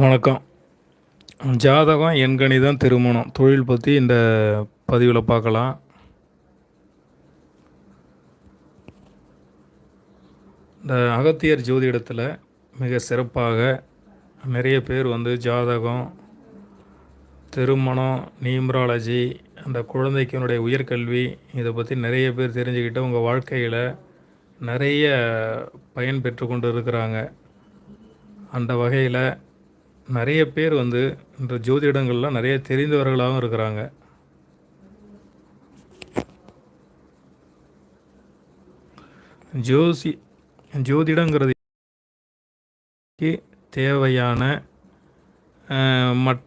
வணக்கம். ஜாதகம் எண்கணிதம் திருமணம். தொழில் பற்றி இந்த பதிவில் பார்க்கலாம். இந்த அகத்தியர் ஜோதிடத்தில் மிக சிறப்பாக நிறைய பேர் வந்து ஜாதகம் திருமணம் நியூமராலஜி அந்த குழந்தைக்கினுடைய உயர்கல்வி இதை பற்றி நிறைய பேர் தெரிஞ்சுக்கிட்டு உங்கள் வாழ்க்கையில் நிறைய பயன் பெற்று கொண்டு இருக்கிறாங்க. அந்த வகையில் நிறைய பேர் வந்து இந்த ஜோதிடங்கள்லாம் நிறைய தெரிந்தவர்களாகவும் இருக்கிறாங்க. ஜோசி ஜோதிடங்கிறது தேவையான மற்ற மட்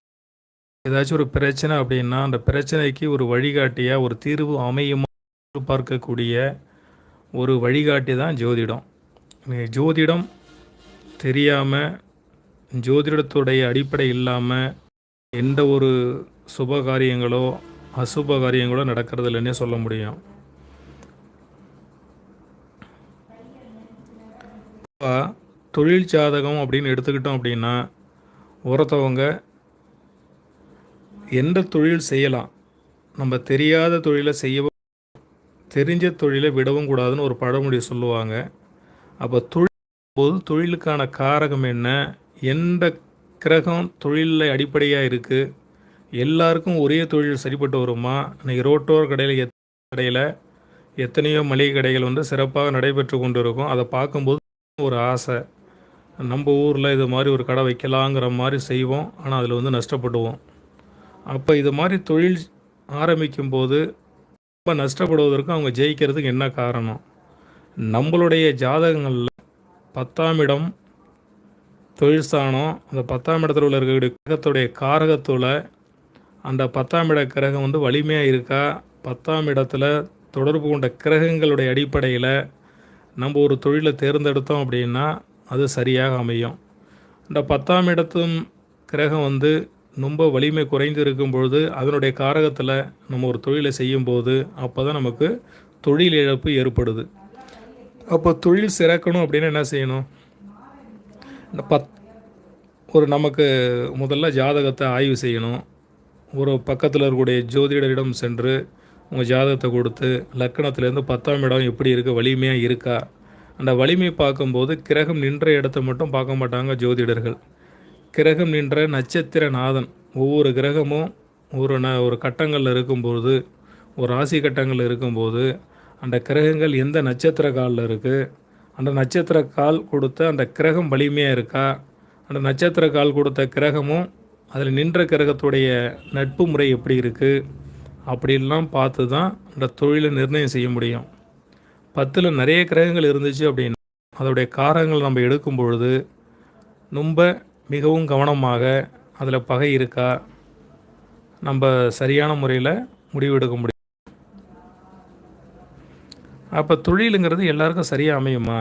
ஏதாச்சும் ஒரு பிரச்சனை அப்படின்னா அந்த பிரச்சனைக்கு ஒரு வழிகாட்டியாக ஒரு தீர்வு அமையுமா பார்க்கக்கூடிய ஒரு வழிகாட்டி தான் ஜோதிடம். ஜோதிடம் தெரியாமல் ஜோதிடத்துடைய அடிப்படை இல்லாமல் எந்த ஒரு சுப காரியங்களோ அசுப காரியங்களோ நடக்கிறது இல்லைன்னே சொல்ல முடியும். இப்போ தொழில் ஜாதகம் அப்படின்னு எடுத்துக்கிட்டோம் அப்படின்னா ஒருத்தவங்க எந்த தொழில் செய்யலாம் நம்ம தெரியாத தொழிலை செய்யவும் தெரிஞ்ச தொழிலை விடவும் கூடாதுன்னு ஒரு பழமொழி சொல்லுவாங்க. அப்போ தொழில் போது தொழிலுக்கான காரகம் என்ன? எந்த கிரகம் தொழிலில் அடிப்படையாக இருக்குது எல்லாருக்கும் ஒரே தொழில் சரிப்பட்டு வருமா? இன்றைக்கி ரோட்டோர் கடையில் எத் கடையில் எத்தனையோ மளிகை கடைகள் வந்து சிறப்பாக நடைபெற்று கொண்டு இருக்கும் அதை பார்க்கும்போது ஒரு ஆசை. நம்ம ஊரில் இது மாதிரி ஒரு கடை வைக்கலாங்கிற மாதிரி செய்வோம். ஆனால் அதில் வந்து நஷ்டப்படுவோம். அப்போ இது மாதிரி தொழில் ஆரம்பிக்கும்போது ரொம்ப நஷ்டப்படுவதற்கு அவங்க ஜெயிக்கிறதுக்கு என்ன காரணம்? நம்மளுடைய ஜாதகங்களில் பத்தாம் இடம் தொழில் சாணம் அந்த பத்தாம் இடத்துல உள்ள இருக்கக்கூடிய கிரகத்துடைய காரகத்தில் அந்த பத்தாம் இட கிரகம் வந்து வலிமையாக இருக்கா? பத்தாம் இடத்துல தொடர்பு கொண்ட கிரகங்களுடைய அடிப்படையில் நம்ம ஒரு தொழிலை தேர்ந்தெடுத்தோம் அப்படின்னா அது சரியாக அமையும். இந்த பத்தாம் இடத்தும் கிரகம் வந்து ரொம்ப வலிமை குறைந்து இருக்கும் பொழுது அதனுடைய காரகத்தில் நம்ம ஒரு தொழிலை செய்யும்போது அப்போ தான் நமக்கு தொழில் இழப்பு ஏற்படுது. அப்போ தொழில் சிறக்கணும் அப்படின்னா என்ன செய்யணும்? இந்த பத் ஒரு நமக்கு முதல்ல ஜாதகத்தை ஆய்வு செய்யணும். ஒரு பக்கத்தில் இருக்கக்கூடிய ஜோதிடரிடம் சென்று உங்கள் ஜாதகத்தை கொடுத்து லக்கணத்துலேருந்து பத்தாம் இடம் எப்படி இருக்குது வலிமையாக இருக்கா? அந்த வலிமை பார்க்கும்போது கிரகம் நின்ற இடத்த மட்டும் பார்க்க மாட்டாங்க ஜோதிடர்கள். கிரகம் நின்ற நட்சத்திர நாதன் ஒவ்வொரு கிரகமும் ஒரு ந ஒரு கட்டங்களில் இருக்கும்போது ஒரு ராசி கட்டங்களில் இருக்கும்போது அந்த கிரகங்கள் எந்த நட்சத்திர காலில் இருக்குது அந்த நட்சத்திர கால் கொடுத்த அந்த கிரகம் வலிமையாக இருக்கா? அந்த நட்சத்திர கால் கொடுத்த கிரகமும் அதில் நின்ற கிரகத்துடைய நட்பு முறை எப்படி இருக்குது அப்படிலாம் பார்த்து தான் அந்த தொழிலை நிர்ணயம் செய்ய முடியும். பத்தில் நிறைய கிரகங்கள் இருந்துச்சு அப்படின்னா அதோடைய காரங்கள் நம்ம எடுக்கும் பொழுது ரொம்ப மிகவும் கவனமாக அதில் பகை இருக்கா? நம்ம சரியான முறையில் முடிவெடுக்க முடியும். அப்போ தொழிலுங்கிறது எல்லாருக்கும் சரியாக அமையுமா?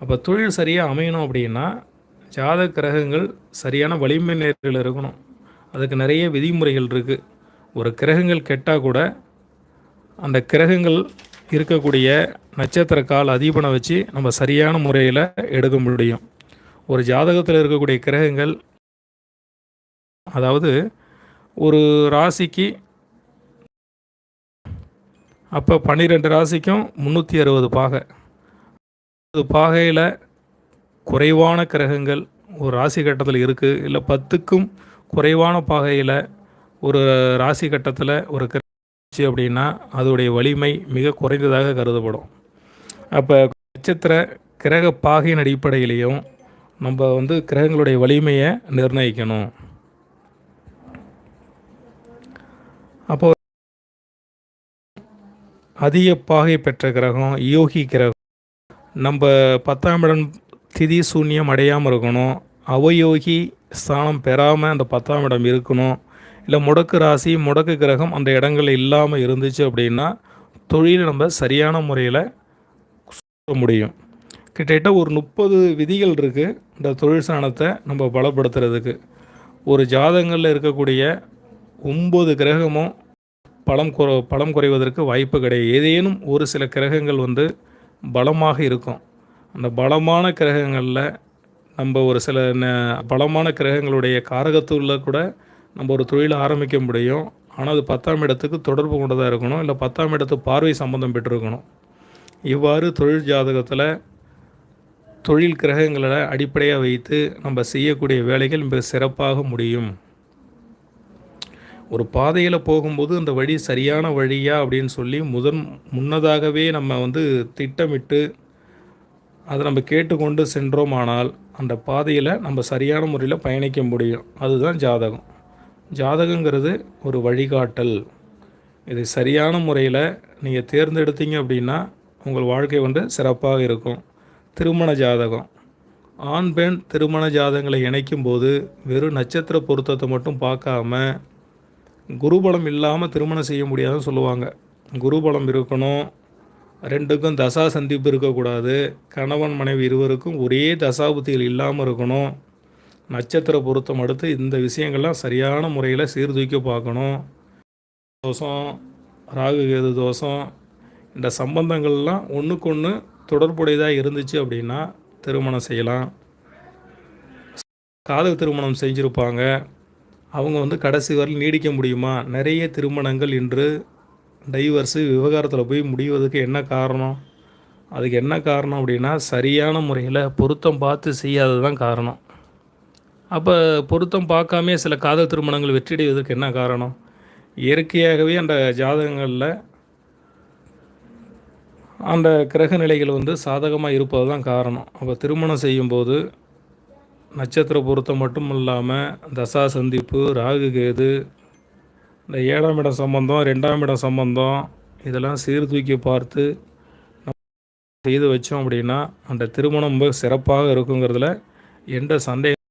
அப்போ தொழில் சரியாக அமையணும் அப்படின்னா ஜாதக கிரகங்கள் சரியான வலிமை நேரில் இருக்கணும். அதுக்கு நிறைய விதிமுறைகள் இருக்குது ஒரு கிரகங்கள் கெட்டால் கூட அந்த கிரகங்கள் இருக்கக்கூடிய நட்சத்திர கால் அதிபனை வச்சு நம்ம சரியான முறையில் எடுக்க முடியும். ஒரு ஜாதகத்தில் இருக்கக்கூடிய கிரகங்கள் அதாவது ஒரு ராசிக்கு அப்போ பன்னிரெண்டு ராசிக்கும் முந்நூற்றி அறுபது பாகை. அது பாகையில் குறைவான கிரகங்கள் ஒரு ராசி கட்டத்தில் இருக்குது இல்லை பத்துக்கும் குறைவான பாகையில் ஒரு ராசி கட்டத்தில் ஒரு கிரகிச்சு அப்படின்னா அதோடைய வலிமை மிக குறைந்ததாக கருதப்படும். அப்போ நட்சத்திர கிரக பாகையின் அடிப்படையிலையும் நம்ம வந்து கிரகங்களுடைய வலிமையை நிர்ணயிக்கணும் அப்போ அதிக பாகை பெற்ற கிரகம் யோகி கிரகம். நம்ம பத்தாம் இடம் திதி சூன்யம் அடையாமல் இருக்கணும். அவயோகி ஸ்தானம் பெறாமல் அந்த பத்தாம் இடம் இருக்கணும். இல்லை முடக்கு ராசி முடக்கு கிரகம் அந்த இடங்கள் இல்லாமல் இருந்துச்சு அப்படின்னா தொழிலை நம்ம சரியான முறையில் சொல்ல முடியும். கிட்டத்தட்ட ஒரு முப்பது விதிகள் இருக்குது இந்த தொழில் ஸ்தானத்தை நம்ம பலப்படுத்துறதுக்கு. ஒரு ஜாதகங்களில் இருக்கக்கூடிய ஒம்பது கிரகமும் பலம் குறை பலம் குறைவதற்கு வாய்ப்பு கிடையாது. ஏதேனும் ஒரு சில கிரகங்கள் வந்து பலமாக இருக்கும். அந்த பலமான கிரகங்களில் நம்ம ஒரு சில ந பலமான கிரகங்களுடைய காரகத்துள்ள கூட நம்ம ஒரு தொழிலை ஆரம்பிக்க முடியும். ஆனால் அது பத்தாம் இடத்துக்கு தொடர்பு கொண்டதாக இருக்கணும் இல்லை பத்தாம் இடத்து பார்வை சம்பந்தம் பெற்றிருக்கணும். இவ்வாறு தொழில் ஜாதகத்தில் தொழில் கிரகங்களை அடிப்படையாக வைத்து நம்ம செய்யக்கூடிய வேலைகள் மிக சிறப்பாக முடியும். ஒரு பாதையில் போகும்போது அந்த வழி சரியான வழியா அப்படின்னு சொல்லி முதன் முன்னதாகவே நம்ம வந்து திட்டமிட்டு அதை நம்ம கேட்டுக்கொண்டு சென்றோமானால் அந்த பாதையில் நம்ம சரியான முறையில் பயணிக்க முடியும். அதுதான் ஜாதகம். ஜாதகங்கிறது ஒரு வழிகாட்டல். இது சரியான முறையில் நீங்கள் தேர்ந்தெடுத்தீங்க அப்படின்னா உங்கள் வாழ்க்கை வந்து சிறப்பாக இருக்கும். திருமண ஜாதகம். ஆண் பெண் திருமண ஜாதகங்களை இணைக்கும் போது வெறும் நட்சத்திர பொருத்தத்தை மட்டும் பார்க்காம குருபலம் இல்லாமல் திருமணம் செய்ய முடியாதுன்னு சொல்லுவாங்க. குருபலம் இருக்கணும் ரெண்டுக்கும் தசா சந்திப்பு இருக்கக்கூடாது. கணவன் மனைவி இருவருக்கும் ஒரே தசாபுத்திகள் இல்லாமல் இருக்கணும். நட்சத்திர பொருத்தம் அடுத்து இந்த விஷயங்கள்லாம் சரியான முறையில் சீர்தூக்கி பார்க்கணும். தோஷம் ராகு கேது தோஷம் இந்த சம்பந்தங்கள்லாம் ஒன்றுக்கு ஒன்று தொடர்புடையதாக இருந்துச்சு அப்படின்னா திருமணம் செய்யலாம். காதல் திருமணம் செஞ்சுருப்பாங்க. அவங்க வந்து கடைசி வரை நீடிக்க முடியுமா? நிறைய திருமணங்கள் இன்று டைவர்ஸு விவகாரத்தில் போய் முடிவதற்கு என்ன காரணம்? அதுக்கு என்ன காரணம் அப்படின்னா சரியான முறையில் பொருத்தம் பார்த்து செய்யாதது தான் காரணம். அப்போ பொருத்தம் பார்க்காமே சில காதல் திருமணங்கள் வெற்றியடைவதற்கு என்ன காரணம்? இயற்கையாகவே அந்த ஜாதகங்களில் அந்த கிரக நிலைகள் வந்து சாதகமாக இருப்பது தான் காரணம். அப்போ திருமணம் செய்யும்போது நட்சத்திர பொருத்தம் மட்டும் இல்லாமல் தசா சந்திப்பு ராகு கேது இந்த ஏழாம் இடம் சம்பந்தம் ரெண்டாம் இடம் சம்பந்தம் இதெல்லாம் சீர்தூக்கி பார்த்து நம்ம செய்து வச்சோம் அப்படின்னா அந்த திருமணம் ரொம்ப சிறப்பாக இருக்குங்கிறதுல எந்த சந்தேகம்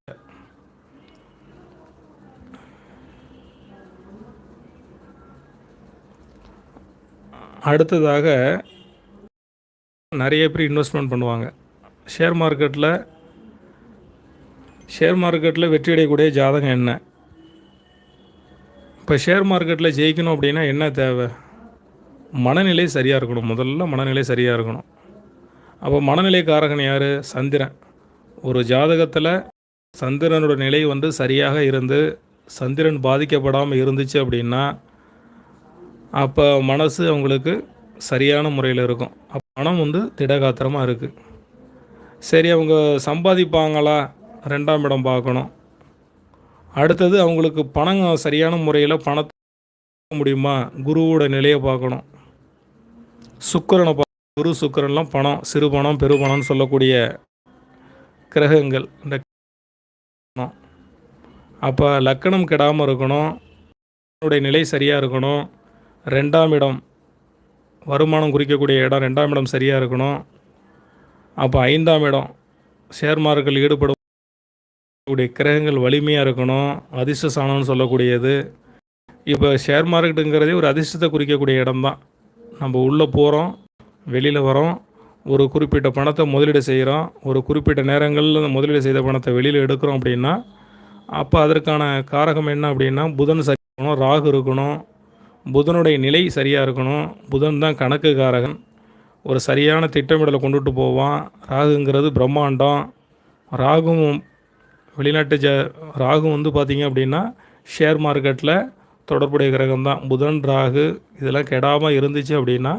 அடுத்ததாக நிறைய பேர் இன்வெஸ்ட்மெண்ட் பண்ணுவாங்க. ஷேர் மார்க்கெட்டில் ஷேர் மார்க்கெட்டில் வெற்றி அடையக்கூடிய ஜாதகம் என்ன? இப்போ ஷேர் மார்க்கெட்டில் ஜெயிக்கணும் அப்படின்னா என்ன தேவை? மனநிலை சரியாக இருக்கணும். முதல்ல மனநிலை சரியாக இருக்கணும். அப்போ மனநிலை காரகன் யார்? சந்திரன். ஒரு ஜாதகத்தில் சந்திரனோட நிலை வந்து சரியாக இருந்து சந்திரன் பாதிக்கப்படாமல் இருந்துச்சு அப்படின்னா அப்போ மனசு அவங்களுக்கு சரியான முறையில் இருக்கும். அப்போ மனம் வந்து திடகாத்திரமாக இருக்குது சரி அவங்க சம்பாதிப்பாங்களா? ரெண்டாம் இடம் பார்க்கணும். அடுத்தது அவங்களுக்கு பணம் சரியான முறையில் பணத்தை முடியுமா? குருவோட நிலையை பார்க்கணும். சுக்கிரனை பா குரு சுக்கரன்லாம் பணம் சிறு பணம் பெருபணம்னு சொல்லக்கூடிய கிரகங்கள். இந்த அப்போ லக்கணம் கெடாமல் இருக்கணும். நிலை சரியாக இருக்கணும். ரெண்டாம் இடம் வருமானம் குறிக்கக்கூடிய இடம் ரெண்டாம் இடம் சரியாக இருக்கணும். அப்போ ஐந்தாம் இடம் ஷேர் மார்க்கெட்டில் உடைய கிரகங்கள் வலிமையாக இருக்கணும் அதிர்ஷ்ட சாணம்னு சொல்லக்கூடியது. இப்போ ஷேர் மார்க்கெட்டுங்கிறதே ஒரு அதிர்ஷ்டத்தை குறிக்கக்கூடிய இடம் தான் நம்ம உள்ளே போகிறோம் வெளியில் வரோம் ஒரு குறிப்பிட்ட பணத்தை முதலீடு செய்கிறோம் ஒரு குறிப்பிட்ட நேரங்களில் அந்த முதலீடு செய்த பணத்தை வெளியில் எடுக்கிறோம் அப்படின்னா அப்போ அதற்கான காரகம் என்ன அப்படின்னா புதன் சரி இருக்கணும் ராகு இருக்கணும் புதனுடைய நிலை சரியாக இருக்கணும் புதன் தான் கணக்கு காரகன். ஒரு சரியான திட்டமிடலை கொண்டுட்டு போவான் ராகுங்கிறது பிரம்மாண்டம் ராகுவும் வெளிநாட்டு ஜ ராகு வந்து பார்த்திங்க அப்படின்னா ஷேர் மார்க்கெட்டில் தொடர்புடைய கிரகம் தான் புதன் ராகு இதெல்லாம் கெடாமல் இருந்துச்சு அப்படின்னா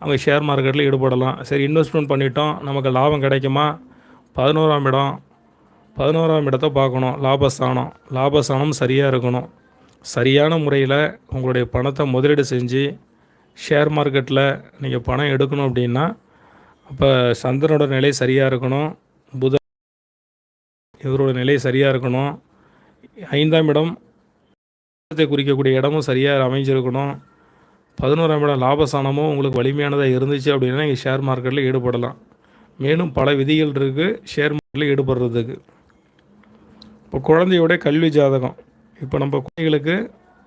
அவங்க ஷேர் மார்க்கெட்டில் ஈடுபடலாம். சரி இன்வெஸ்ட்மெண்ட் பண்ணிட்டோம். நமக்கு லாபம் கிடைக்குமா? பதினோராம் இடம். பதினோராம் இடத்த பார்க்கணும். லாபஸ்தானம். லாபஸ்தானம் சரியாக இருக்கணும். சரியான முறையில் உங்களுடைய பணத்தை முதலீடு செஞ்சு ஷேர் மார்க்கெட்டில் நீங்கள் பணம் எடுக்கணும் அப்படின்னா அப்போ சந்திரனோட நிலை சரியாக இருக்கணும். புதன் இவரோட நிலை சரியாக இருக்கணும் ஐந்தாம் இடம் லாபத்தை குறிக்கக்கூடிய இடமும் சரியாக அமைஞ்சிருக்கணும். பதினோராம் இடம் லாபஸ்தானமும் உங்களுக்கு வலிமையானதாக இருந்துச்சு அப்படின்னா நீங்கள் ஷேர் மார்க்கெட்டில் ஈடுபடலாம். மேலும் பல விதிகள் இருக்குது ஷேர் மார்க்கெட்டில் ஈடுபடுறதுக்கு. இப்போ குழந்தையோட கல்வி ஜாதகம். இப்போ நம்ம குழந்தைகளுக்கு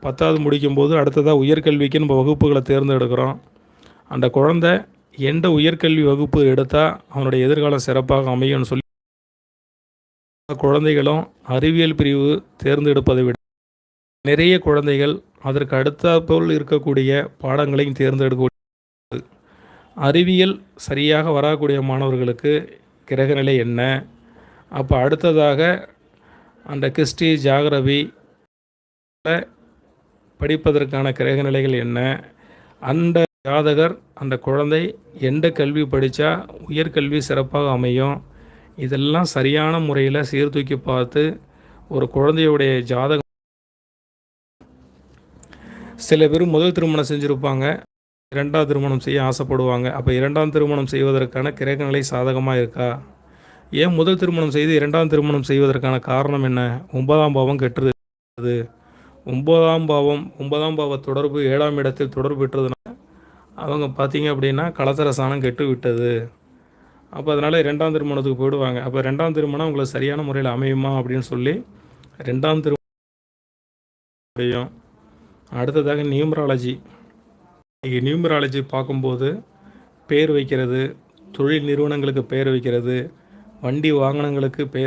பத்தாவது முடிக்கும்போது அடுத்ததாக உயர்கல்விக்கு நம்ம வகுப்புகளை தேர்ந்தெடுக்கிறோம். அந்த குழந்தை எந்த உயர்கல்வி வகுப்பு எடுத்தால் அவனுடைய எதிர்காலம் சிறப்பாக அமையும்னு சொல்லி குழந்தைகளும் அறிவியல் பிரிவு தேர்ந்தெடுப்பதை விட நிறைய குழந்தைகள் அதற்கு அடுத்தாற்போல் இருக்கக்கூடிய பாடங்களையும் தேர்ந்தெடுக்கக்கூடிய அறிவியல் சரியாக வரக்கூடிய மாணவர்களுக்கு கிரகநிலை என்ன? அப்போ அடுத்ததாக அந்த கிறிஸ்டி ஜாகிரபி படிப்பதற்கான கிரகநிலைகள் என்ன? அந்த ஜாதகர் அந்த குழந்தை எந்த கல்வி படித்தா உயர்கல்வி சிறப்பாக அமையும்? இதெல்லாம் சரியான முறையில் சீர்தூக்கி பார்த்து ஒரு குழந்தையுடைய ஜாதகம். சில பேர் முதல் திருமணம் செஞ்சுருப்பாங்க. இரண்டாவது திருமணம் செய்ய ஆசைப்படுவாங்க. அப்போ இரண்டாம் திருமணம் செய்வதற்கான கிரகநிலை சாதகமாக இருக்கா? ஏன் முதல் திருமணம் செய்து இரண்டாம் திருமணம் செய்வதற்கான காரணம் என்ன? ஒன்பதாம் பாவம் கெட்டுறது ஒன்பதாம் பாவம் ஒன்பதாம் பாவ தொடர்பு ஏழாம் இடத்தில் தொடர்பு பெற்றதுனால அவங்க பார்த்தீங்க அப்படின்னா கலத்தர சாணம் கெட்டு விட்டது அப்போ அதனால் ரெண்டாம் திருமணத்துக்கு போயிடுவாங்க. அப்போ ரெண்டாம் திருமணம் உங்களுக்கு சரியான முறையில் அமையுமா அப்படின்னு சொல்லி ரெண்டாம் திருமணம் அடுத்ததாக நியூமராலஜி. இன்றைக்கி நியூமராலஜி பார்க்கும்போது பேர் வைக்கிறது தொழில் நிறுவனங்களுக்கு பேர் வைக்கிறது வண்டி வாகனங்களுக்கு பே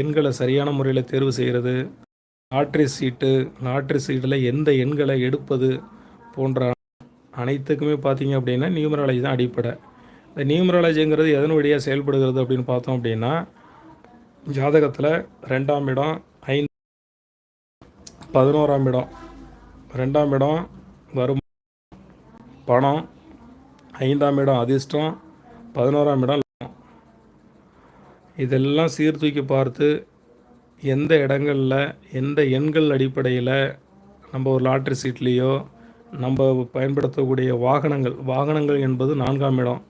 எண்களை சரியான முறையில் தேர்வு செய்கிறது லாட்ரி சீட்டு லாட்ரி சீட்டில் எந்த எண்களை எடுப்பது போன்ற அனைத்துக்குமே பார்த்தீங்க அப்படின்னா நியூமராலஜி தான் அடிப்படை. இந்த நியூமராலஜிங்கிறது எதன் வழியாக செயல்படுகிறது அப்படின்னு பார்த்தோம் அப்படின்னா ஜாதகத்தில் ரெண்டாம் இடம் ஐந்து பதினோராம் இடம். ரெண்டாம் இடம் வரும் பணம். ஐந்தாம் இடம் அதிர்ஷ்டம். பதினோராம் இடம் இதெல்லாம் சீர்தூக்கி பார்த்து எந்த இடங்களில் எந்த எண்கள் அடிப்படையில் நம்ம ஒரு லாட்ரி சீட்லேயோ நம்ம பயன்படுத்தக்கூடிய வாகனங்கள் வாகனங்கள் என்பது நான்காம் இடம்.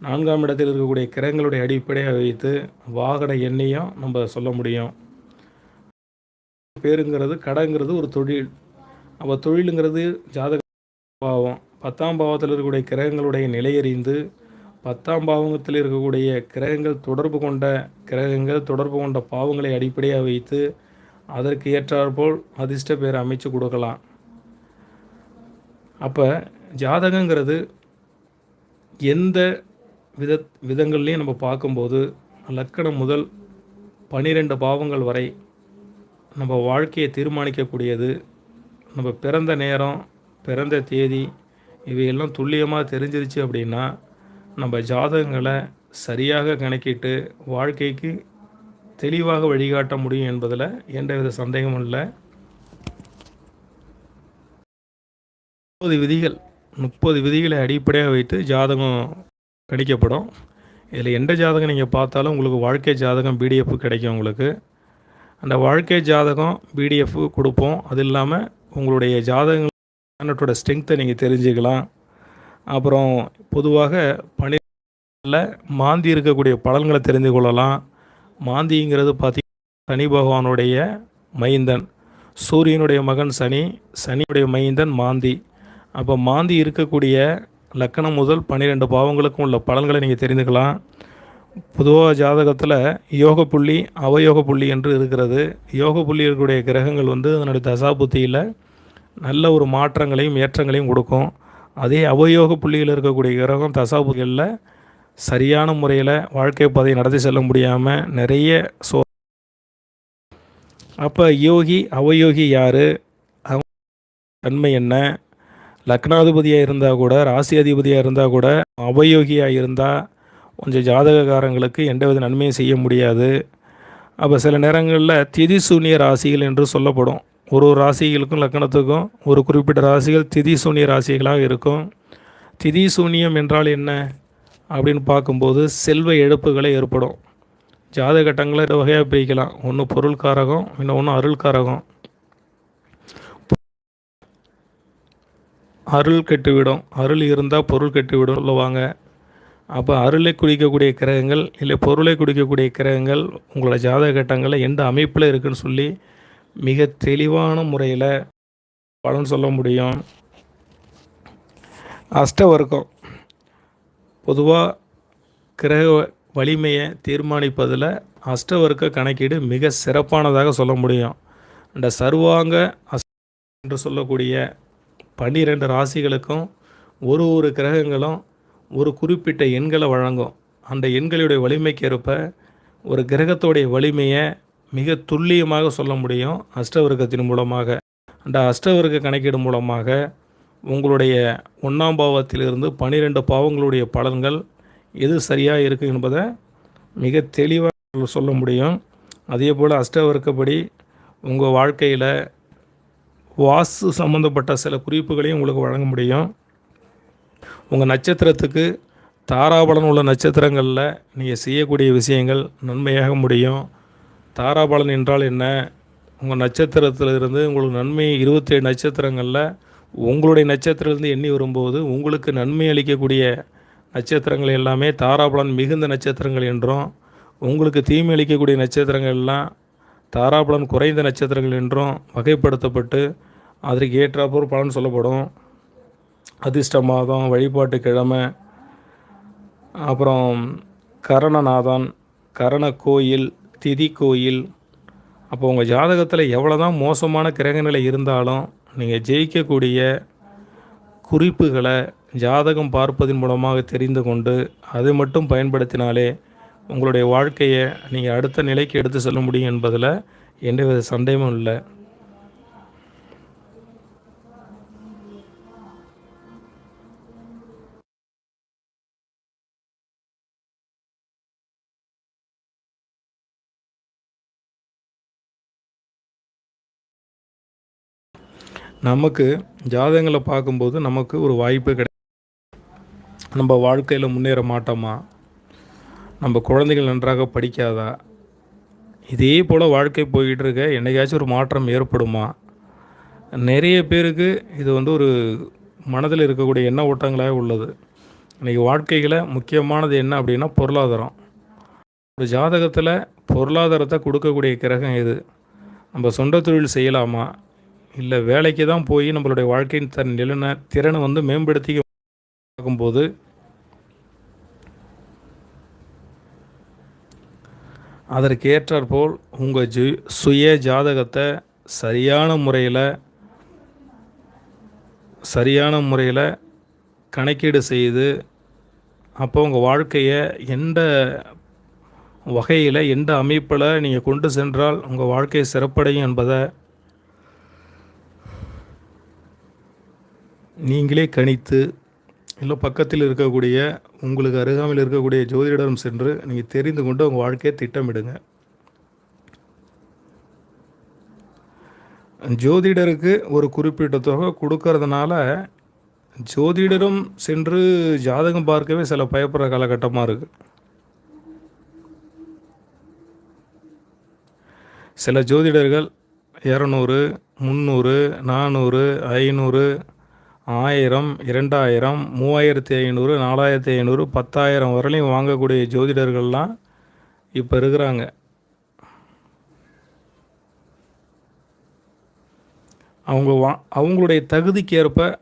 நான்காம் இடத்தில் இருக்கக்கூடிய கிரகங்களுடைய அடிப்படையாக வைத்து வாகன எண்ணையும் நம்ம சொல்ல முடியும். பேருங்கிறது கடைங்கிறது ஒரு தொழில். அப்போ தொழிலுங்கிறது ஜாதக பாவம். பத்தாம் பாவத்தில் இருக்கக்கூடிய கிரகங்களுடைய நிலையறிந்து பத்தாம் பாவத்தில் இருக்கக்கூடிய கிரகங்கள் தொடர்பு கொண்ட கிரகங்கள் தொடர்பு கொண்ட பாவங்களை அடிப்படையாக வைத்து அதற்கு ஏற்றாற்போல் அதிர்ஷ்ட பேர் அமைச்சு கொடுக்கலாம். அப்போ ஜாதகங்கிறது எந்த வித விதங்கள்லையும் நம்ம பார்க்கும்போது லக்கணம் முதல் பனிரெண்டு பாவங்கள் வரை நம்ம வாழ்க்கையை தீர்மானிக்கக்கூடியது. நம்ம பிறந்த நேரம் பிறந்த தேதி இவையெல்லாம் துல்லியமாக தெரிஞ்சிருச்சு அப்படின்னா நம்ம ஜாதகங்களை சரியாக கணக்கிட்டு வாழ்க்கைக்கு தெளிவாக வழிகாட்ட முடியும் என்பதில் எந்தவித சந்தேகமும் இல்லை. முப்பது விதிகள் முப்பது விதிகளை அடிப்படையாக வைத்து ஜாதகம் கணிக்கப்படும் இதில் எந்த ஜாதகம் நீங்கள் பார்த்தாலும் உங்களுக்கு வாழ்க்கை ஜாதகம் பிடிஎஃப் கிடைக்கும் உங்களுக்கு. அந்த வாழ்க்கை ஜாதகம் பிடிஎஃப் கொடுப்போம். அது இல்லாமல் உங்களுடைய ஜாதகங்களோட ஸ்ட்ரென்த்தை நீங்கள் தெரிஞ்சுக்கலாம். அப்புறம் பொதுவாக பனிரில் மாந்தி இருக்கக்கூடிய பலன்களை தெரிந்து கொள்ளலாம். மாந்திங்கிறது பார்த்திங்கன்னா சனி பகவானுடைய மைந்தன். சூரியனுடைய மகன் சனி சனியுடைய மைந்தன் மாந்தி. அப்போ மாந்தி இருக்கக்கூடிய லக்கணம் முதல் பன்னிரெண்டு பாவங்களுக்கும் உள்ள பலன்களை நீங்கள் தெரிந்துக்கலாம். பொதுவாக ஜாதகத்தில் யோக புள்ளி அவயோக புள்ளி என்று இருக்கிறது. யோக புள்ளி இருக்கக்கூடிய கிரகங்கள் வந்து அதனுடைய தசாபுத்தியில் நல்ல ஒரு மாற்றங்களையும் ஏற்றங்களையும் கொடுக்கும். அதே அவயோக புள்ளியில் இருக்கக்கூடிய கிரகம் தசாபுத்திகளில் சரியான முறையில் வாழ்க்கை பாதையை நடத்தி செல்ல முடியாமல் நிறைய சோ அப்போ யோகி அவயோகி யார்? தன்மை என்ன? லக்னாதிபதியாக இருந்தால் கூட ராசி அதிபதியாக இருந்தால் கூட அபயோகியாக இருந்தால் கொஞ்சம் ஜாதகக்காரங்களுக்கு எந்தவித நன்மையும் செய்ய முடியாது. அப்போ சில நேரங்களில் திதி சூனிய ராசிகள் என்று சொல்லப்படும். ஒரு ஒரு ராசிகளுக்கும் லக்கணத்துக்கும் ஒரு குறிப்பிட்ட ராசிகள் திதி சூனிய ராசிகளாக இருக்கும். திதி சூனியம் என்றால் என்ன? அப்படின்னு பார்க்கும்போது செல்வ இழப்புகளை ஏற்படும். ஜாதகட்டங்களை வகையாக பிரிக்கலாம். ஒன்று பொருள்காரகம் இன்னும் இன்னொன்று அருள்காரகம். அருள் கெட்டுவிடும். அருள் இருந்தால் பொருள் கெட்டுவிடும் சொல்லுவாங்க. அப்போ அருளை குடிக்கக்கூடிய கிரகங்கள் இல்லை பொருளை குடிக்கக்கூடிய கிரகங்கள் உங்களோட ஜாதக கட்டங்களில் எந்த அமைப்பில் இருக்குன்னு சொல்லி மிக தெளிவான முறையில் பலன் சொல்ல முடியும். அஷ்டவர்க்கம். பொதுவாக கிரக வலிமையை தீர்மானிப்பதில் அஷ்டவர்க்க கணக்கீடு மிக சிறப்பானதாக சொல்ல முடியும். இந்த சர்வாங்க அஷ்ட என்று சொல்லக்கூடிய பன்னிரெண்டு ராசிகளுக்கும் ஒரு ஒரு கிரகங்களும் ஒரு குறிப்பிட்ட எண்களை வழங்கும். அந்த எண்களுடைய வலிமைக்கு ஏற்ப ஒரு கிரகத்தோடைய வலிமையை மிக துல்லியமாக சொல்ல முடியும் அஷ்டவர்க்கத்தின் மூலமாக. அந்த அஷ்டவர்க்க கணக்கீடு மூலமாக உங்களுடைய ஒன்றாம் பாவத்திலிருந்து பன்னிரெண்டு பாவங்களுடைய பலன்கள் எது சரியாக இருக்குது என்பதை மிக தெளிவாக சொல்ல முடியும். அதே போல் அஷ்டவர்க்கப்படி உங்கள் வாழ்க்கையில் வாஸ்து சம்மந்தப்பட்ட சில குறிப்புகளையும் உங்களுக்கு வழங்க முடியும். உங்கள் நட்சத்திரத்துக்கு தாராபலன் உள்ள நட்சத்திரங்களில் நீங்கள் செய்யக்கூடிய விஷயங்கள் நன்மையாக முடியும். தாராபலன் என்றால் என்ன? உங்கள் நட்சத்திரத்தில் இருந்து உங்களுக்கு நன்மை இருபத்தேழு நட்சத்திரங்களில் உங்களுடைய நட்சத்திரத்திலிருந்து எண்ணி வரும்போது உங்களுக்கு நன்மை அளிக்கக்கூடிய நட்சத்திரங்கள் எல்லாமே தாராபலன் மிகுந்த நட்சத்திரங்கள் என்றும் உங்களுக்கு தீமை அளிக்கக்கூடிய நட்சத்திரங்கள் எல்லாம் தாராபலன் குறைந்த நட்சத்திரங்கள் என்றும் வகைப்படுத்தப்பட்டு அதற்கு ஏற்றாப்போர் பலன் சொல்லப்படும். அதிர்ஷ்ட மாதம் வழிபாட்டு கிழமை அப்புறம் கரணநாதன் கரண கோயில் திதி கோயில் அப்போ உங்கள் ஜாதகத்தில் எவ்வளோ தான் மோசமான கிரகநிலை இருந்தாலும் நீங்கள் ஜெயிக்கக்கூடிய குறிப்புகளை ஜாதகம் பார்ப்பதன் மூலமாக தெரிந்து கொண்டு அதை மட்டும் பயன்படுத்தினாலே உங்களுடைய வாழ்க்கையை நீங்கள் அடுத்த நிலைக்கு எடுத்து செல்ல முடியும் என்பதில் எந்தவித சந்தேகமும் இல்லை. நமக்கு ஜாதகங்களை பார்க்கும்போது நமக்கு ஒரு வாய்ப்பு கிடை நம்ம வாழ்க்கையில் முன்னேற மாட்டோமா? நம்ம குழந்தைகள் நன்றாக படிக்காதா? இதே போல் வாழ்க்கை போய்கிட்டு இருக்க என்றைக்காச்சும் ஒரு மாற்றம் ஏற்படுமா? நிறைய பேருக்கு இது வந்து ஒரு மனதில் இருக்கக்கூடிய எண்ண ஓட்டங்களாக உள்ளது. இன்றைக்கி வாழ்க்கையில் முக்கியமானது என்ன அப்படின்னா பொருளாதாரம். ஒரு ஜாதகத்தில் பொருளாதாரத்தை கொடுக்கக்கூடிய கிரகம் இது நம்ம சொந்த தொழில் செய்யலாமா? இல்லை வேலைக்கு தான் போய் நம்மளுடைய வாழ்க்கையின் தன் நிலன திறனை வந்து மேம்படுத்தி பார்க்கும்போது அதற்கு ஏற்றாற்போல் உங்கள் ஜு சுய ஜாதகத்தை சரியான முறையில் சரியான முறையில் கணக்கீடு செய்து அப்போ உங்கள் வாழ்க்கையை எந்த வகையில் எந்த அமைப்பில் நீங்கள் கொண்டு சென்றால் உங்கள் வாழ்க்கை சிறப்படையும் என்பதை நீங்களே கணித்து இல்லை பக்கத்தில் இருக்கக்கூடிய உங்களுக்கு அருகாமையில் இருக்கக்கூடிய ஜோதிடரிடம் சென்று நீங்கள் தெரிந்து கொண்டு உங்கள் வாழ்க்கையை திட்டமிடுங்க. ஜோதிடருக்கு ஒரு குறிப்பிட்ட தொகை கொடுக்கறதுனால ஜோதிடரும் சென்று ஜாதகம் பார்க்கவே சில பயப்படுற காலகட்டமாக இருக்குது சில ஜோதிடர்கள் இரநூறு முந்நூறு நானூறு ஐநூறு ஆயிரம் இரண்டாயிரம் மூவாயிரத்தி ஐநூறு நாலாயிரத்தி ஐநூறு பத்தாயிரம் வரலையும் வாங்கக்கூடிய ஜோதிடர்கள்லாம் இப்போ இருக்கிறாங்க. அவங்க வா அவங்களுடைய தகுதிக்கு ஏற்ப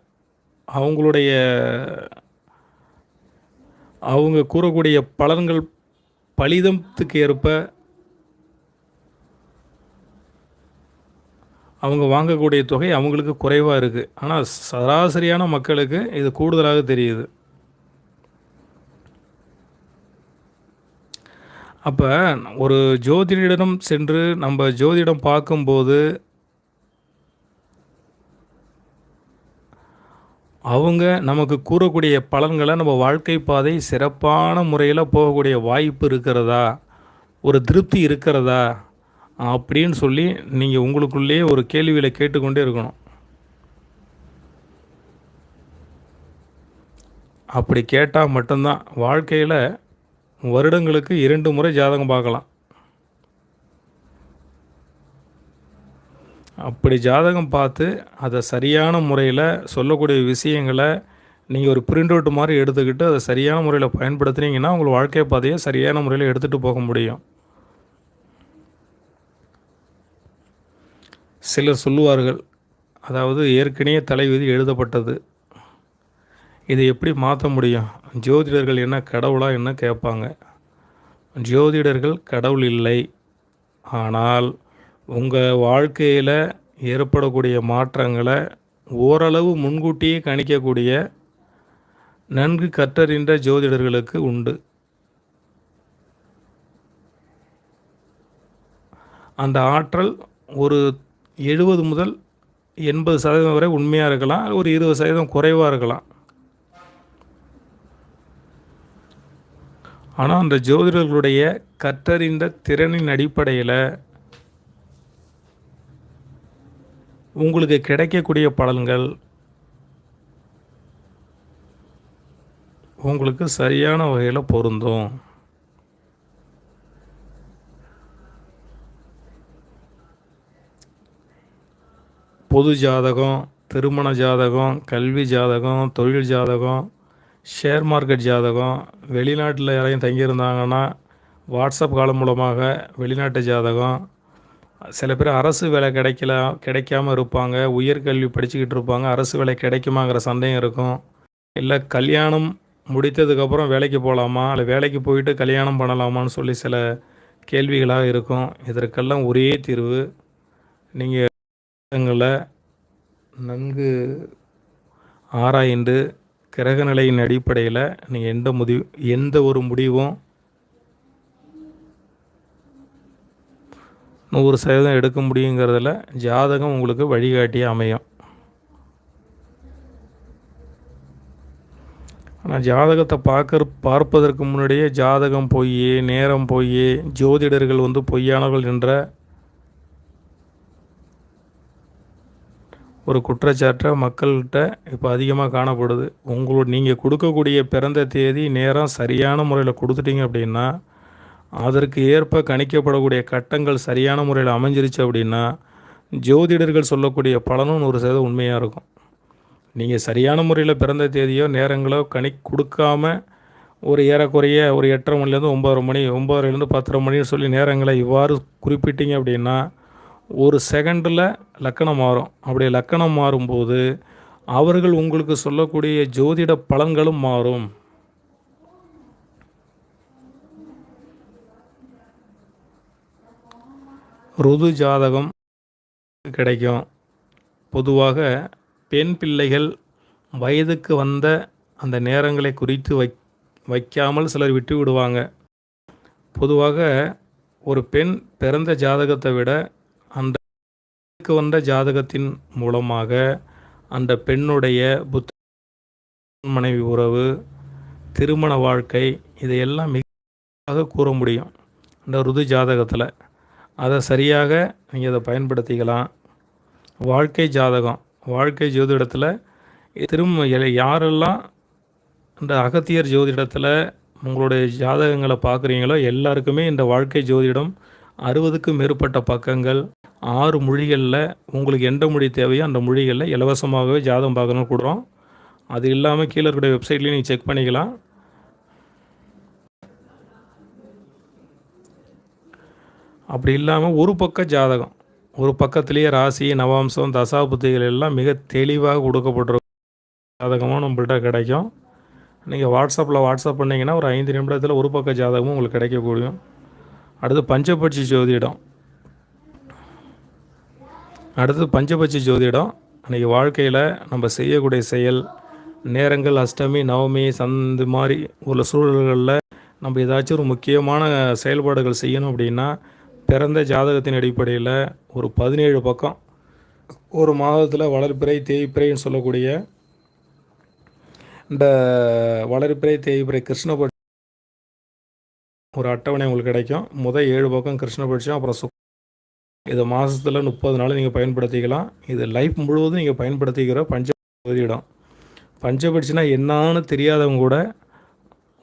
அவங்களுடைய அவங்க கூறக்கூடிய பலன்கள் பலிதத்துக்கு ஏற்ப அவங்க வாங்கக்கூடிய தொகை அவங்களுக்கு குறைவாக இருக்குது ஆனால் சராசரியான மக்களுக்கு இது கூடுதலாக தெரியுது. அப்போ ஒரு ஜோதிடரிடம் சென்று நம்ம ஜோதிடம் பார்க்கும்போது அவங்க நமக்கு கூறக்கூடிய பலன்களை நம்ம வாழ்க்கை பாதை சிறப்பான முறையில் போகக்கூடிய வாய்ப்பு இருக்கிறதா? ஒரு திருப்தி இருக்கிறதா? அப்படின்னு சொல்லி நீங்கள் உங்களுக்குள்ளேயே ஒரு கேள்வியில் கேட்டுக்கொண்டே இருக்கணும். அப்படி கேட்டால் மட்டும்தான் வாழ்க்கையில் வருடங்களுக்கு இரண்டு முறை ஜாதகம் பார்க்கலாம். அப்படி ஜாதகம் பார்த்து அதை சரியான முறையில் சொல்லக்கூடிய விஷயங்களை நீங்கள் ஒரு பிரிண்ட் அவுட் மாதிரி எடுத்துக்கிட்டு அதை சரியான முறையில் பயன்படுத்துனீங்கன்னா உங்கள் வாழ்க்கை பாதையை சரியான முறையில் எடுத்துகிட்டு போக முடியும். சிலர் சொல்லுவார்கள் அதாவது ஏற்கனவே தலைவிதி எழுதப்பட்டது. இதை எப்படி மாற்ற முடியும்? ஜோதிடர்கள் என்ன கடவுளா என்ன கேட்பாங்க? ஜோதிடர்கள் கடவுள் இல்லை. ஆனால் உங்கள் வாழ்க்கையில் ஏற்படக்கூடிய மாற்றங்களை ஓரளவு முன்கூட்டியே கணிக்கக்கூடிய நன்கு கற்றறிந்த ஜோதிடர்களுக்கு உண்டு. அந்த ஆற்றல் ஒரு எழுபது முதல் எண்பது சதவீதம் வரை உண்மையாக இருக்கலாம். ஒரு இருபது சதவீதம் குறைவாக இருக்கலாம். ஆனால் அந்த ஜோதிடர்களுடைய கற்றறிந்த திறனின் அடிப்படையில் உங்களுக்கு கிடைக்கக்கூடிய பலன்கள் உங்களுக்கு சரியான வகையில் பொருந்தும். பொது ஜாதகம் திருமண ஜாதகம் கல்வி ஜாதகம் தொழில் ஜாதகம் ஷேர் மார்க்கெட் ஜாதகம் வெளிநாட்டில் யாரையும் தங்கியிருந்தாங்கன்னா வாட்ஸ்அப் காலம் மூலமாக வெளிநாட்டு ஜாதகம். சில பேர் அரசு வேலை கிடைக்கல கிடைக்காம இருப்பாங்க உயர்கல்வி படிச்சுக்கிட்டு இருப்பாங்க அரசு வேலை கிடைக்குமாங்கிற சந்தேகம் இருக்கும். இல்லை கல்யாணம் முடித்ததுக்கப்புறம் வேலைக்கு போகலாமா இல்லை வேலைக்கு போயிட்டு கல்யாணம் பண்ணலாமான்னு சொல்லி சில கேள்விகளாக இருக்கும். இதற்கெல்லாம் ஒரே தீர்வு. நீங்கள் நன்கு ஆராய்ந்து கிரக நிலையின் அடிப்படையில் நீங்கள் எந்த முடிவு எந்த ஒரு முடிவும் நூறு சதவீதம் எடுக்க முடியுங்கிறதுல ஜாதகம் உங்களுக்கு வழிகாட்டியே அமையும். ஆனால் ஜாதகத்தை பார்க்கற பார்ப்பதற்கு முன்னாடியே ஜாதகம் பொய் நேரம் பொய் ஜோதிடர்கள் வந்து பொய்யானவர்கள் என்ற ஒரு குற்றச்சாட்டை மக்கள்கிட்ட இப்போ அதிகமாக காணப்படுது. உங்களோட நீங்கள் கொடுக்கக்கூடிய பிறந்த தேதி நேரம் சரியான முறையில் கொடுத்துட்டீங்க அப்படின்னா அதற்கு ஏற்ப கணிக்கப்படக்கூடிய கட்டங்கள் சரியான முறையில் அமைஞ்சிருச்சு அப்படின்னா ஜோதிடர்கள் சொல்லக்கூடிய பலனும் நூறு சதவீதம் உண்மையாக இருக்கும். நீங்கள் சரியான முறையில் பிறந்த தேதியோ நேரங்களோ கணி கொடுக்காம ஒரு ஏறக்குறைய ஒரு எட்டரை மணிலேருந்து ஒம்பதரை மணி ஒம்பதரைலேருந்து பத்தரை மணின்னு சொல்லி நேரங்களை இவ்வாறு குறிப்பிட்டீங்க அப்படின்னா ஒரு செகண்டில் லக்கணம் மாறும். அப்படி லக்கணம் மாறும்போது அவர்கள் உங்களுக்கு சொல்லக்கூடிய ஜோதிட பலன்களும் மாறும். ருது ஜாதகம் கிடைக்கும். பொதுவாக பெண் பிள்ளைகள் வயதுக்கு வந்த அந்த நேரங்களை குறித்து வை வைக்காமல் சிலர் விட்டு விடுவாங்க பொதுவாக ஒரு பெண் பிறந்த ஜாதகத்தை விட அந்த வந்த ஜாதகத்தின் மூலமாக அந்த பெண்ணுடைய புத்த மனைவி உறவு திருமண வாழ்க்கை இதையெல்லாம் மிக கூற முடியும். அந்த ருது ஜாதகத்தில். அதை சரியாக நீங்கள் அதை பயன்படுத்திக்கலாம். வாழ்க்கை ஜாதகம். வாழ்க்கை ஜோதிடத்தில் திரும்ப யாரெல்லாம் இந்த அகத்தியர் ஜோதிடத்தில் உங்களுடைய ஜாதகங்களை பார்க்குறீங்களோ எல்லாருக்குமே இந்த வாழ்க்கை ஜோதிடம் அறுபதுக்கும் மேற்பட்ட பக்கங்கள் ஆறு மொழிகளில் உங்களுக்கு எந்த மொழி தேவையோ அந்த மொழிகளில் இலவசமாகவே ஜாதகம் பார்க்கணும்னு கூடுறோம். அது இல்லாமல் கீழே இருக்கிற வெப்சைட்லேயும் நீங்கள் செக் பண்ணிக்கலாம். அப்படி இல்லாமல் ஒரு பக்க ஜாதகம் ஒரு பக்கத்துலேயே ராசி நவாம்சம் தசாபுத்திகள் எல்லாம் மிக தெளிவாக கொடுக்கப்பட்டிருக்கும். ஜாதகமும் நம்மள்கிட்ட கிடைக்கும். நீங்கள் வாட்ஸ்அப்பில் வாட்ஸ்அப் பண்ணிங்கன்னா ஒரு ஐந்து நிமிடத்தில் ஒரு பக்க ஜாதகமும் உங்களுக்கு கிடைக்கக்கூடியும் அடுத்து பஞ்சபட்சி ஜோதிடம். அடுத்து பஞ்சபட்சி ஜோதிடம். அன்றைக்கி வாழ்க்கையில் நம்ம செய்யக்கூடிய செயல் நேரங்கள் அஷ்டமி நவமி சந்து மாதிரி உள்ள சூழல்களில் நம்ம ஏதாச்சும் ஒரு முக்கியமான செயல்பாடுகள் செய்யணும் அப்படின்னா பிறந்த ஜாதகத்தின் அடிப்படையில் ஒரு பதினேழு பக்கம். ஒரு மாதத்தில் வளர்ப்பிறை தேய்ப்பிறைன்னு சொல்லக்கூடிய இந்த வளர்ப்பிறை தேய்ப்பிறை கிருஷ்ணபட்ச ஒரு அட்டவணை உங்களுக்கு கிடைக்கும். முதல் ஏழு பக்கம் கிருஷ்ணபட்சம் அப்புறம் சுக். இது மாதத்தில் முப்பது நாள் நீங்கள் பயன்படுத்திக்கலாம். இது லைஃப் முழுவதும் நீங்கள் பயன்படுத்திக்கிற பஞ்ச. இடம் பஞ்சபட்சினா என்னான்னு தெரியாதவங்க கூட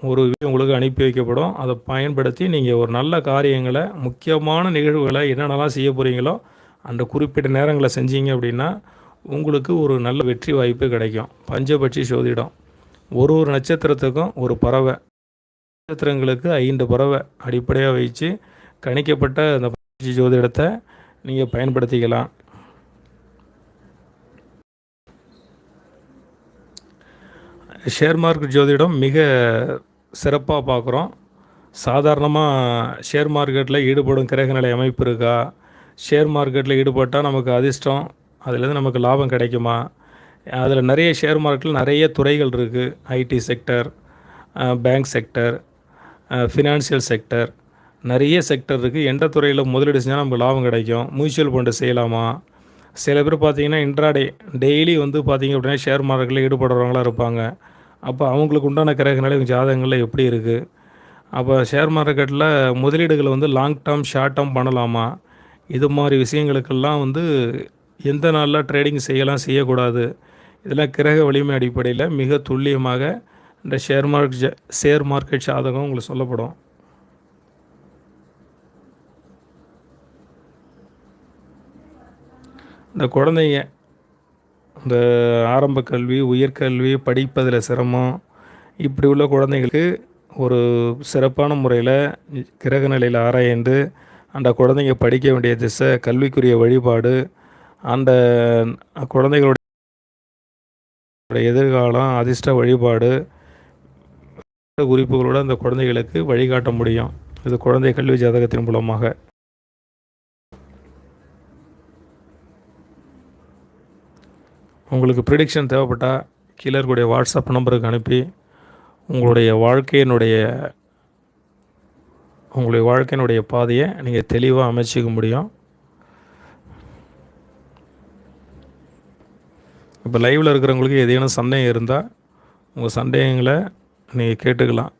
ஒரு உங்களுக்கு அனுப்பி வைக்கப்படும். அதை பயன்படுத்தி நீங்கள் ஒரு நல்ல காரியங்களை முக்கியமான நிகழ்வுகளை என்னென்னலாம் செய்ய போகிறீங்களோ அந்த குறிப்பிட்ட நேரங்களை செஞ்சீங்க அப்படின்னா உங்களுக்கு ஒரு நல்ல வெற்றி வாய்ப்பு கிடைக்கும். பஞ்சபட்சி சோதிடம். ஒரு ஒரு நட்சத்திரத்துக்கும் ஒரு பறவை. நட்சத்திரங்களுக்கு ஐந்து பறவை அடிப்படையாக வச்சு கணிக்கப்பட்ட அந்த பஞ்ச ஜோதிடத்தை நீங்கள் பயன்படுத்திக்கலாம். ஷேர் மார்க்கெட் ஜோதிடம் மிக சிறப்பாக பார்க்குறோம் சாதாரணமாக ஷேர் மார்க்கெட்டில் ஈடுபடும் கிரகநிலை அமைப்பு இருக்கா? ஷேர் மார்க்கெட்டில் ஈடுபட்டால் நமக்கு அதிர்ஷ்டம் அதுலேருந்து நமக்கு லாபம் கிடைக்குமா? அதில் நிறைய ஷேர் மார்க்கெட்டில் நிறைய துறைகள் இருக்குது IT sector bank sector financial sector நிறைய செக்டர் இருக்குது எந்த துறையில் முதலீடு செஞ்சால் நமக்கு லாபம் கிடைக்கும். மியூச்சுவல் ஃபண்டு செய்யலாமா? சில பேர் பார்த்திங்கன்னா இன்ட்ராடே டெய்லி வந்து பார்த்திங்க அப்படின்னா ஷேர் மார்க்கெட்டில் ஈடுபடுறவங்களாம் இருப்பாங்க. அப்போ அவங்களுக்கு உண்டான கிரக நிலை ஜாதகங்களில் எப்படி இருக்குது அப்போ ஷேர் மார்க்கெட்டில் முதலீடுகளை வந்து லாங் டேர்ம் ஷார்ட் டேர்ம் பண்ணலாமா? இது மாதிரி விஷயங்களுக்கெல்லாம் வந்து எந்த நாளில் ட்ரேடிங் செய்யலாம் செய்யக்கூடாது. இதெல்லாம் கிரக வலிமை அடிப்படையில் மிக துல்லியமாக இந்த ஷேர் மார்க்கெட் ஷேர் மார்க்கெட் சாதகம் உங்களுக்கு சொல்லப்படும். இந்த குழந்தைங்க இந்த ஆரம்ப கல்வி உயர்கல்வி படிப்பதில் சிரமம் இப்படி உள்ள குழந்தைங்களுக்கு ஒரு சிறப்பான முறையில் கிரக நிலையில் ஆராய்ந்து அந்த குழந்தைங்க படிக்க வேண்டிய திசை கல்விக்குரிய வழிபாடு அந்த குழந்தைகளுடைய எதிர்காலம் அதிர்ஷ்ட வழிபாடு குறிப்புகளோடு அந்த குழந்தைகளுக்கு வழிகாட்ட முடியும். இது குழந்தை கல்வி ஜாதகத்தின் மூலமாக. உங்களுக்கு ப்ரிடிக்ஷன் தேவைப்பட்டால் கீழே இருக்கக்கூடிய வாட்ஸ்அப் நம்பருக்கு அனுப்பி உங்களுடைய வாழ்க்கையினுடைய உங்களுடைய வாழ்க்கையினுடைய பாதையை நீங்கள் தெளிவாக அமைச்சிக்க முடியும். இப்போ லைவில் இருக்கிறவங்களுக்கு ஏதேனும் சந்தேகம் இருந்தால் உங்கள் சந்தேகங்களை நீங்கள் கேட்டுக்கலாம்.